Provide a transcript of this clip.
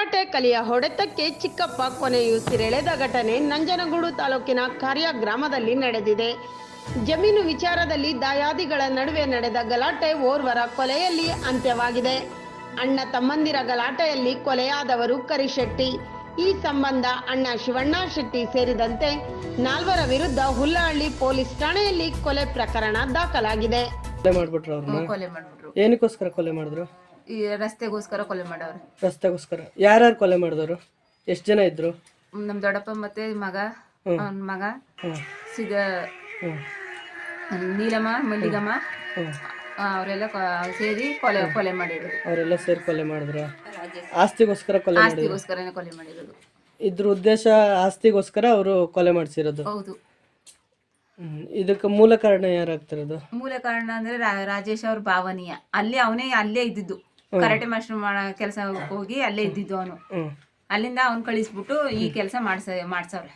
Karate ಕಲಿಯ ಹೊಡೆತಕ್ಕೆ ಚಿಕ್ಕಪ್ಪ ಕೊನೆಯುಸಿರೆಳೆದ ಘಟನೆ ನಂಜನಗೂಡು ತಾಲೂಕಿನ ಕಾರ್ಯ ಗ್ರಾಮದಲ್ಲಿ ನಡೆದಿದೆ. ಜಮೀನು ವಿಚಾರದಲ್ಲಿ ದಾಯಾದಿಗಳ ನಡುವೆ ನಡೆದ ಗಲಾಟೆ ಓರ್ವರ ಕೊಲೆಯಲ್ಲಿ ಅಂತ್ಯವಾಗಿದೆ. ಅಣ್ಣ ತಮ್ಮಂದಿರ ಗಲಾಟೆಯಲ್ಲಿ ಕೊಲೆಯಾದವರು ಕರಿಶೆಟ್ಟಿ. ಈ ಸಂಬಂಧ ಅಣ್ಣ ಶಿವಣ್ಣ ಶೆಟ್ಟಿ ಸೇರಿದಂತೆ ನಾಲ್ವರ ವಿರುದ್ಧ ಹುಲ್ಲಹಳ್ಳಿ ಪೊಲೀಸ್ ಠಾಣೆಯಲ್ಲಿ ಕೊಲೆ ಪ್ರಕರಣ ದಾಖಲಾಗಿದೆ. ಕೊಲೆ ಮಾಡ್ಬಿಟ್ರು ಅವ್ರನ್ನ? ಕೊಲೆ ಮಾಡ್ಬಿಟ್ರು. ಏನಕ್ಕೋಸ್ಕರ ಕೊಲೆ ಮಾಡಿದ್ರು? ಈ ರಸ್ತೆಗೋಸ್ಕರ ಕೊಲೆ ಮಾಡವ್ರೆ. ರಸ್ತೆಗೋಸ್ಕರ. ಯಾರ್ಯಾರು ಕೊಲೆ ಮಾಡಿದವರು? ಎಷ್ಟು ಜನ ಇದ್ರು? ನಮ್ಮ ದೊಡ್ಡಪ್ಪ ಮತ್ತೆ ಮಗ ಅವನ ಮಗ ಸಿಗ ನೀಲಮ್ಮ ಮಲ್ಲಿಗಮ್ಮ ಅವರೆಲ್ಲ ಸೇರಿ ಕೊಲೆ ಕೊಲೆ ಮಾಡಿದ್ರು. ಅವರೆಲ್ಲ ಸೇರಿ ಕೊಲೆ ಮಾಡಿದ್ರು? ಆಸ್ತಿಗೋಸ್ಕರ ಕೊಲೆ ಮಾಡಿದ್ರು? ಆಸ್ತಿಗೋಸ್ಕರನೇ ಕೊಲೆ ಮಾಡಿರೋದು. ಇದ್ರ ಉದ್ದೇಶ ಆಸ್ತಿಗೋಸ್ಕರ ಅವರು ಕೊಲೆ ಮಾಡಿಸಿರೋದು? ಹೌದು. ಇದಕ್ಕೆ ಮೂಲ ಕಾರಣ ಯಾರಾಗ್ತಿರೋದು? ಮೂಲ ಕಾರಣ ಅಂದ್ರೆ ರಾ- ರಾಜೇಶ್ ಅವ್ರ ಭಾವನೀಯ. ಅಲ್ಲಿ ಅವನೇ ಅಲ್ಲೇ ಇದ್ದಿದ್ದು. ಕರಾಟೆ ಮಾಸ್ಟರ್ ಮಾಡೋ ಕೆಲಸ ಹೋಗಿ ಅಲ್ಲೇ ಇದ್ದಿದ್ದು ಅವನು. ಅಲ್ಲಿಂದ ಅವ್ನ್ ಕಳಿಸ್ಬಿಟ್ಟು ಈ ಕೆಲಸ ಮಾಡ್ಸ ಮಾಡ್ಸವ್ರೆ.